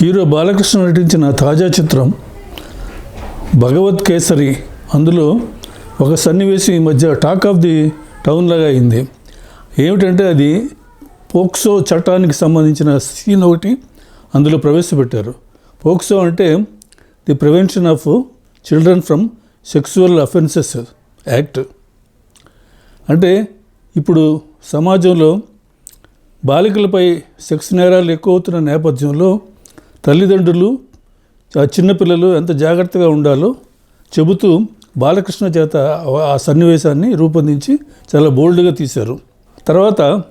Hero Balakrishna నటించిన తాజా చిత్రం భగవత్ కేసరి. అందులో ఒక సన్నివేశం ఈ మధ్య టాక్ ఆఫ్ ది టౌన్ లాగా అయింది. ఏమిటంటే అది పోక్సో చట్టానికి సంబంధించిన సీన్ ఒకటి అందులో ప్రవేశపెట్టారు. పోక్సో అంటే the prevention of children from sexual offences act. అంటే ఇప్పుడు సమాజంలో బాలికలపై సెక్స్ నేరాలు ఎక్కువ అవుతున్న నేపథ్యంలో తల్లిదండ్రులు ఆ చిన్నపిల్లలు ఎంత జాగ్రత్తగా ఉండాలో చెబుతూ బాలకృష్ణ చేత ఆ సన్నివేశాన్ని రూపొందించి చాలా బోల్డ్గా తీశారు. తర్వాత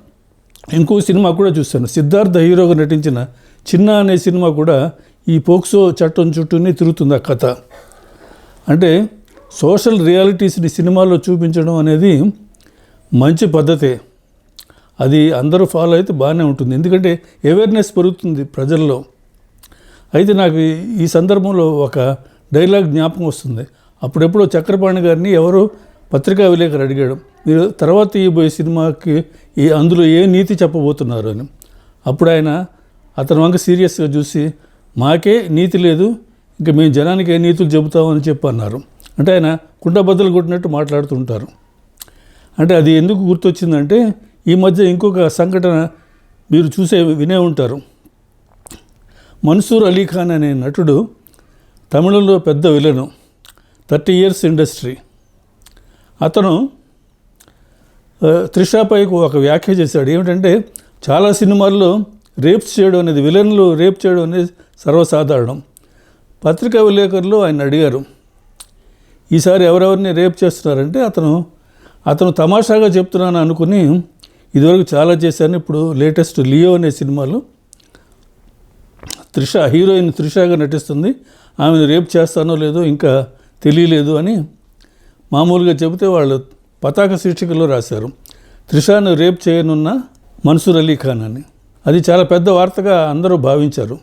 ఇంకో సినిమా కూడా చూశాను. సిద్ధార్థ హీరోగా నటించిన చిన్న అనే సినిమా కూడా ఈ పోక్సో చట్టం చుట్టూనే తిరుగుతుంది ఆ కథ. అంటే సోషల్ రియాలిటీస్ని సినిమాలో చూపించడం అనేది మంచి పద్ధతే. అది అందరూ ఫాలో అయితే బాగానే ఉంటుంది. ఎందుకంటే అవేర్నెస్ పెరుగుతుంది ప్రజల్లో. అయితే నాకు ఈ- సందర్భంలో ఒక డైలాగ్ జ్ఞాపకం వస్తుంది. అప్పుడెప్పుడో చక్రపాణి గారిని ఎవరో పత్రికా విలేకరు అడిగాడు మీరు తర్వాత ఇవ్వబోయే సినిమాకి ఈ అందులో ఏ నీతి చెప్పబోతున్నారు? అని. అప్పుడు ఆయన అతని వంక సీరియస్గా చూసి మాకే నీతి లేదు ఇంకా మేము జనానికి ఏ నీతులు చెబుతామని చెప్పి అన్నారు. అంటే ఆయన కుండబద్దలు కొట్టినట్టు మాట్లాడుతుంటారు. అంటే అది ఎందుకు గుర్తొచ్చిందంటే ఈ మధ్య ఇంకొక సంఘటన మీరు చూసే వినే ఉంటారు. మన్సూర్ అలీ ఖాన్ అనే నటుడు తమిళంలో పెద్ద విలను థర్టీ ఇయర్స్ ఇండస్ట్రీ. అతను త్రిషాపై ఒక వ్యాఖ్య చేశాడు. ఏమిటంటే చాలా సినిమాల్లో రేప్స్ చేయడం అనేది విలన్లు రేప్ చేయడం అనేది సర్వసాధారణం. పత్రికా విలేకరులు ఆయన అడిగారు. ఈసారి ఎవరెవరిని రేప్ చేస్తున్నారంటే అతను అతను తమాషాగా చెప్తున్నాను అనుకుని ఇదివరకు చాలా చేశాను. ఇప్పుడు లేటెస్ట్ లియో అనే సినిమాలో త్రిష హీరోయిన్ త్రిషగా నటిస్తుంది. ఆమెను రేపు చేస్తానో లేదో ఇంకా తెలియలేదు అని మామూలుగా చెబితే వాళ్ళు పతాక శీర్షికలో రాశారు. త్రిషాను రేప్ చేయనున్న మన్సూర్ అలీ ఖాన్ అని. అది చాలా పెద్ద వార్తగా అందరూ భావించారు.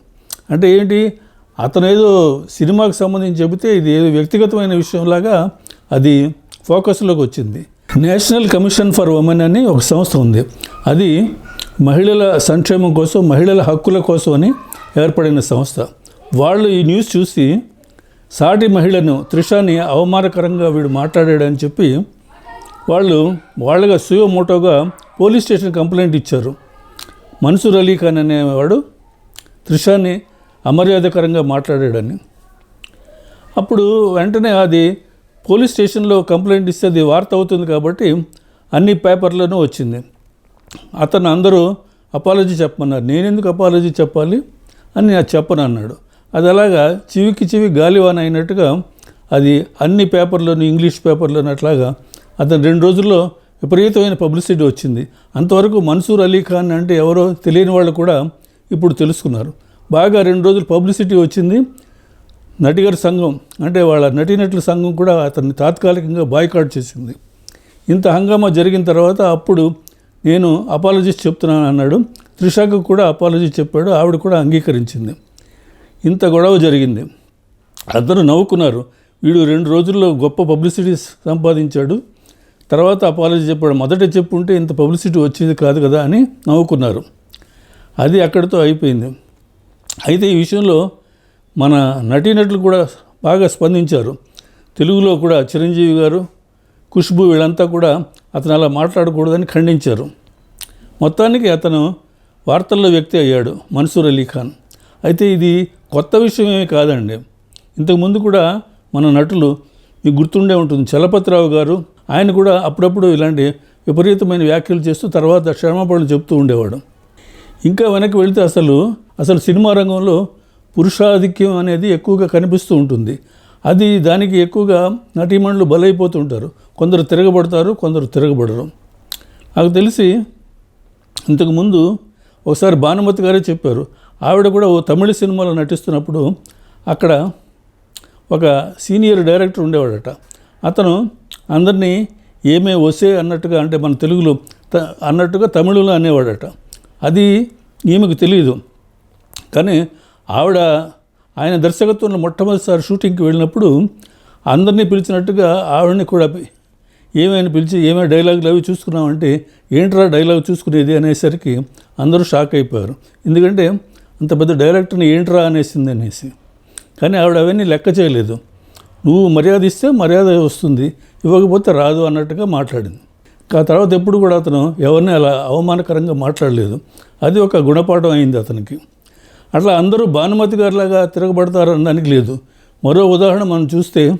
అంటే ఏంటి? అతను ఏదో సినిమాకు సంబంధించి చెబితే ఇది ఏదో వ్యక్తిగతమైన విషయంలాగా అది ఫోకస్లోకి వచ్చింది. నేషనల్ కమిషన్ ఫర్ ఉమెన్ అని ఒక సంస్థ ఉంది. అది మహిళల సంక్షేమం కోసం మహిళల హక్కుల కోసం అని ఏర్పడిన సంస్థ. వాళ్ళు ఈ న్యూస్ చూసి సాటి మహిళను త్రిషాని అవమానకరంగా వీడు మాట్లాడాడని చెప్పి వాళ్ళు వాళ్ళగా సుయో మోటోగా పోలీస్ స్టేషన్ కంప్లైంట్ ఇచ్చారు. మన్సూర్ అలీ ఖాన్ అనేవాడు త్రిషాని అమర్యాదకరంగా మాట్లాడాడని. అప్పుడు వెంటనే అది పోలీస్ స్టేషన్లో కంప్లైంట్ ఇస్తే అది వార్త అవుతుంది కాబట్టి అన్ని పేపర్లోనూ వచ్చింది. అతను అందరూ అపాలజీ చెప్పమన్నారు. నేనెందుకు అపాలజీ చెప్పాలి? అని నేను చెప్పను అన్నాడు. అది అలాగా చివికి చివి గాలివాన అయినట్టుగా అది అన్ని పేపర్లోనూ ఇంగ్లీష్ పేపర్లోనూ అట్లాగా అతను రెండు రోజుల్లో విపరీతమైన పబ్లిసిటీ వచ్చింది. అంతవరకు మన్సూర్ అలీ ఖాన్ అంటే ఎవరో తెలియని వాళ్ళు కూడా ఇప్పుడు తెలుసుకున్నారు. బాగా రెండు రోజులు పబ్లిసిటీ వచ్చింది. నటిగారి సంఘం అంటే వాళ్ళ నటీనటుల సంఘం కూడా అతన్ని తాత్కాలికంగా బాయ్కాట్ చేసింది. ఇంత హంగామా జరిగిన తర్వాత అప్పుడు నేను అపాలజీస్ చెప్తున్నాను అన్నాడు. త్రిషాకు కూడా అపాలజీ చెప్పాడు. ఆవిడ కూడా అంగీకరించింది. ఇంత గొడవ జరిగింది. అందరూ నవ్వుకున్నారు. వీడు రెండు రోజుల్లో గొప్ప పబ్లిసిటీ సంపాదించాడు. తర్వాత అపాలజీ చెప్పాడు. మొదట చెప్పుంటే ఇంత పబ్లిసిటీ వచ్చేది కాదు కదా అని నవ్వుకున్నారు. అది అక్కడితో అయిపోయింది. అయితే ఈ విషయంలో మన నటీనటులు కూడా బాగా స్పందించారు. తెలుగులో కూడా చిరంజీవి గారు ఖుష్బు వీళ్ళంతా కూడా అతను అలా మాట్లాడకూడదని ఖండించారు. మొత్తానికి అతను వార్తల్లో వ్యక్తి అయ్యాడు మన్సూర్ అలీ ఖాన్. అయితే ఇది కొత్త విషయమే కాదండి. ఇంతకుముందు కూడా మన నటులు మీకు గుర్తుండే ఉంటుంది చలపతిరావు గారు. ఆయన కూడా అప్పుడప్పుడు ఇలాంటి విపరీతమైన వ్యాఖ్యలు చేస్తూ తర్వాత క్షమాపణలు చెప్తూ ఉండేవాడు. ఇంకా వెనక్కి వెళితే అసలు అసలు సినిమా రంగంలో పురుషాధిక్యం అనేది ఎక్కువగా కనిపిస్తూ ఉంటుంది. అది దానికి ఎక్కువగా నటీమణులు బలైపోతుంటారు కొందరు తిరగబడతారు కొందరు తిరగబడరు. నాకు తెలిసి ఇంతకుముందు ఒకసారి భానుమతి గారే చెప్పారు. ఆవిడ కూడా ఓ తమిళ సినిమాలో నటిస్తున్నప్పుడు అక్కడ ఒక సీనియర్ డైరెక్టర్ ఉండేవాడట. అతను అందరినీ ఏమే వసే అన్నట్టుగా అంటే మన తెలుగులో త- అన్నట్టుగా తమిళంలో అనేవాడట. అది ఈమెకు తెలియదు కానీ ఆవిడ ఆయన దర్శకత్వంలో మొట్టమొదటిసారి షూటింగ్కి వెళ్ళినప్పుడు అందరినీ పిలిచినట్టుగా ఆవిడని కూడా ఏమైనా పిలిచి ఏమైనా డైలాగులు అవి చూసుకున్నామంటే ఏంట్రా డైలాగ్ చూసుకునేది అనేసరికి అందరూ షాక్ అయిపోయారు. ఎందుకంటే అంత పెద్ద డైరెక్టర్ని ఏంట్రా అనేసింది అనేసి. కానీ ఆవిడ అవన్నీ లెక్క చేయలేదు. నువ్వు మర్యాద ఇస్తే మర్యాద వస్తుంది ఇవ్వకపోతే రాదు అన్నట్టుగా మాట్లాడింది. ఆ తర్వాత ఎప్పుడు కూడా అతను ఎవరిని అలా అవమానకరంగా మాట్లాడలేదు. అది ఒక గుణపాఠం అయింది అతనికి. అట్లా అందరూ భానుమతి గారిలాగా తిరగబడతారనడానికి లేదు. మరో ఉదాహరణ మనం చూస్తే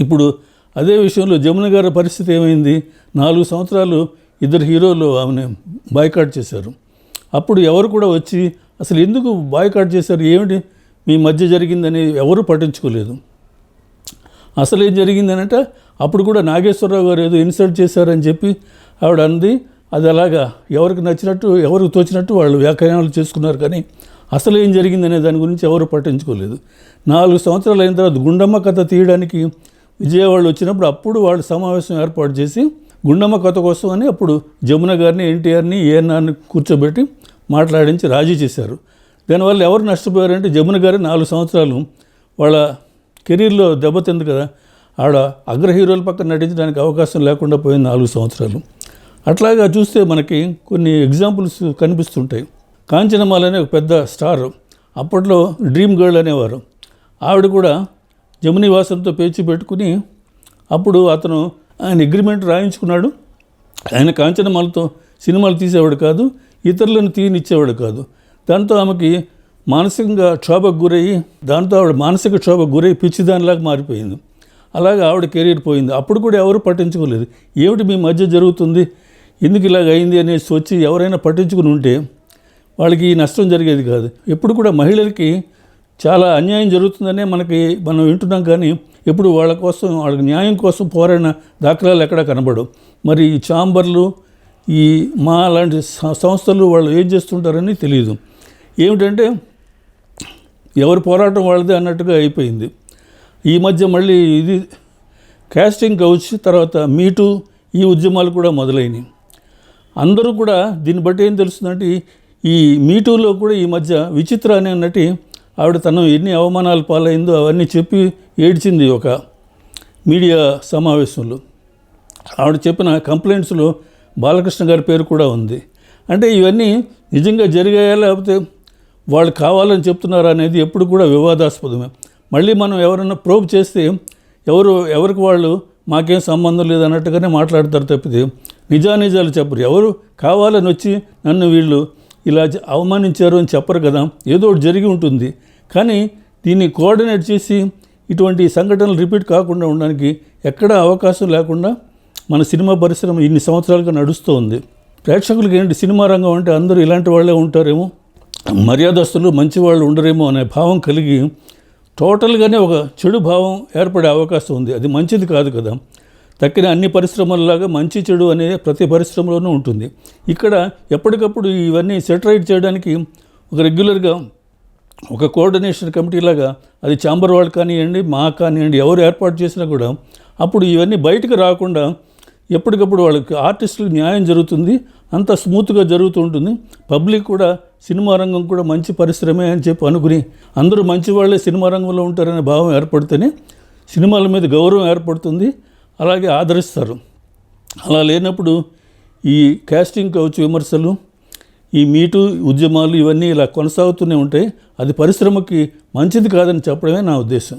ఇప్పుడు అదే విషయంలో జమున గారి పరిస్థితి ఏమైంది? నాలుగు సంవత్సరాలు ఇద్దరు హీరోలు ఆమెను బాయ్కాట్ చేశారు. అప్పుడు ఎవరు కూడా వచ్చి అసలు ఎందుకు బాయ్కాట్ చేశారు? ఏమిటి? మీ మధ్య జరిగిందని ఎవరు పట్టించుకోలేదు. అసలు ఏం జరిగిందనంటే అప్పుడు కూడా నాగేశ్వరరావు గారు ఏదో ఇన్సల్ట్ చేశారని చెప్పి ఆవిడ అంది అది అలాగా ఎవరికి నచ్చినట్టు ఎవరికి తోచినట్టు వాళ్ళు వ్యాఖ్యానాలు చేసుకున్నారు కానీ అసలు ఏం జరిగిందనే దాని గురించి ఎవరు పట్టించుకోలేదు. నాలుగు సంవత్సరాలు అయిన తర్వాత గుండమ్మ కథ తీయడానికి విజయవాడ వచ్చినప్పుడు అప్పుడు వాళ్ళు సమావేశం ఏర్పాటు చేసి గుండమ్మ కథ కోసం అని అప్పుడు జమున గారిని ఎన్టీఆర్ని ఏఎన్ఆర్ని కూర్చోబెట్టి మాట్లాడించి రాజీ చేశారు. దానివల్ల ఎవరు నష్టపోయారంటే జమున గారి నాలుగు సంవత్సరాలు. వాళ్ళ కెరీర్లో దెబ్బతింది కదా. ఆడ అగ్ర హీరోల పక్కన నటించడానికి అవకాశం లేకుండా పోయింది నాలుగు సంవత్సరాలు. అట్లాగా చూస్తే మనకి కొన్ని ఎగ్జాంపుల్స్ కనిపిస్తుంటాయి. కాంచనమాల అనే ఒక పెద్ద స్టార్. అప్పట్లో డ్రీమ్ గర్ల్ అనేవారు. ఆవిడ కూడా జముని వాసంతో పేచి పెట్టుకుని అప్పుడు అతను ఆయన అగ్రిమెంట్ రాయించుకున్నాడు. ఆయన కాంచనమాలతో సినిమాలు తీసేవాడు కాదు ఇతరులను తీయనిచ్చేవాడు కాదు. దాంతో ఆమెకి మానసికంగా క్షోభకు గురయ్యి దాంతో ఆవిడ మానసిక క్షోభకు గురై పిచ్చిదానిలాగా మారిపోయింది. అలాగే ఆవిడ కెరీర్ పోయింది. అప్పుడు కూడా ఎవరు పట్టించుకోలేదు. ఏమిటి మీ మధ్య జరుగుతుంది? ఎందుకు ఇలాగ అయింది అనేసి వచ్చి ఎవరైనా పట్టించుకుని ఉంటే వాళ్ళకి ఈ నష్టం జరిగేది కాదు. ఎప్పుడు కూడా మహిళలకి చాలా అన్యాయం జరుగుతుందనే మనకి మనం వింటున్నాం కానీ ఎప్పుడు వాళ్ళ కోసం వాళ్ళకి న్యాయం కోసం పోరాడిన దాఖలాలు ఎక్కడా కనబడవు. మరి ఈ చాంబర్లు ఈ మా లాంటి సంస్థలు వాళ్ళు ఏం చేస్తుంటారని తెలియదు ఏమిటంటే ఎవరి పోరాటం వాళ్ళదే అన్నట్టుగా అయిపోయింది. ఈ మధ్య మళ్ళీ ఇది కాస్టింగ్ కౌచ్ తర్వాత మీటు ఈ ఉద్యమాలు కూడా మొదలైనవి అందరూ కూడా దీన్ని బట్టి ఏం తెలుస్తుందంటే ఈ మీటూలో కూడా ఈ మధ్య విచిత్ర అనే నటి ఆవిడ తను ఎన్ని అవమానాలు పాలైందో అవన్నీ చెప్పి ఏడ్చింది ఒక మీడియా సమావేశంలో. ఆవిడ చెప్పిన కంప్లైంట్స్లో బాలకృష్ణ గారి పేరు కూడా ఉంది. అంటే ఇవన్నీ నిజంగా జరిగాయా లేకపోతే వాళ్ళు కావాలని చెప్తున్నారా అనేది ఎప్పుడు కూడా వివాదాస్పదమే. మళ్ళీ మనం ఎవరైనా ప్రోబ్ చేస్తే ఎవరు ఎవరికి వాళ్ళు మాకేం సంబంధం లేదన్నట్టుగానే మాట్లాడతారు తప్పితే నిజానిజాలు చెప్పరు. ఎవరు కావాలని వచ్చి నన్ను వీళ్ళు ఇలా అవమానించారు అని చెప్పరు కదా. ఏదో ఒకటి జరిగి ఉంటుంది. కానీ దీన్ని కోఆర్డినేట్ చేసి ఇటువంటి సంఘటనలు రిపీట్ కాకుండా ఉండడానికి ఎక్కడా అవకాశం లేకుండా మన సినిమా పరిశ్రమ ఇన్ని సంవత్సరాలుగా నడుస్తూ ఉంది ప్రేక్షకులకి ఏంటి సినిమా రంగం అంటే అందరూ ఇలాంటి వాళ్ళే ఉంటారేమో? మర్యాదస్తులు మంచి వాళ్ళు ఉండరేమో అనే భావం కలిగి టోటల్గానే ఒక చెడు భావం ఏర్పడే అవకాశం ఉంది. అది మంచిది కాదు కదా. తక్కిన అన్ని పరిశ్రమల్లాగా మంచి చెడు అనేది ప్రతి పరిశ్రమలోనూ ఉంటుంది. ఇక్కడ ఎప్పటికప్పుడు ఇవన్నీ సెటరైట్ చేయడానికి ఒక రెగ్యులర్గా ఒక కోఆర్డినేషన్ కమిటీ లాగా అది ఛాంబర్ వాళ్ళు కానివ్వండి మా కానివ్వండి ఎవరు ఏర్పాటు చేసినా కూడా అప్పుడు ఇవన్నీ బయటకు రాకుండా ఎప్పటికప్పుడు వాళ్ళకి ఆర్టిస్టులకు న్యాయం జరుగుతుంది అంత స్మూత్గా జరుగుతూ ఉంటుంది. పబ్లిక్ కూడా సినిమా రంగం కూడా మంచి పరిశ్రమే అని చెప్పి అనుకుని అందరూ మంచి వాళ్ళే సినిమా రంగంలో ఉంటారనే భావం ఏర్పడితేనే సినిమాల మీద గౌరవం ఏర్పడుతుంది అలాగే ఆదరిస్తారు. అలా లేనప్పుడు ఈ కాస్టింగ్ కౌచ్ విమర్శలు ఈ మీటు ఉద్యమాలు ఇవన్నీ ఇలా కొనసాగుతూనే ఉంటాయి అది పరిశ్రమకి మంచిది కాదని చెప్పడమే నా ఉద్దేశం.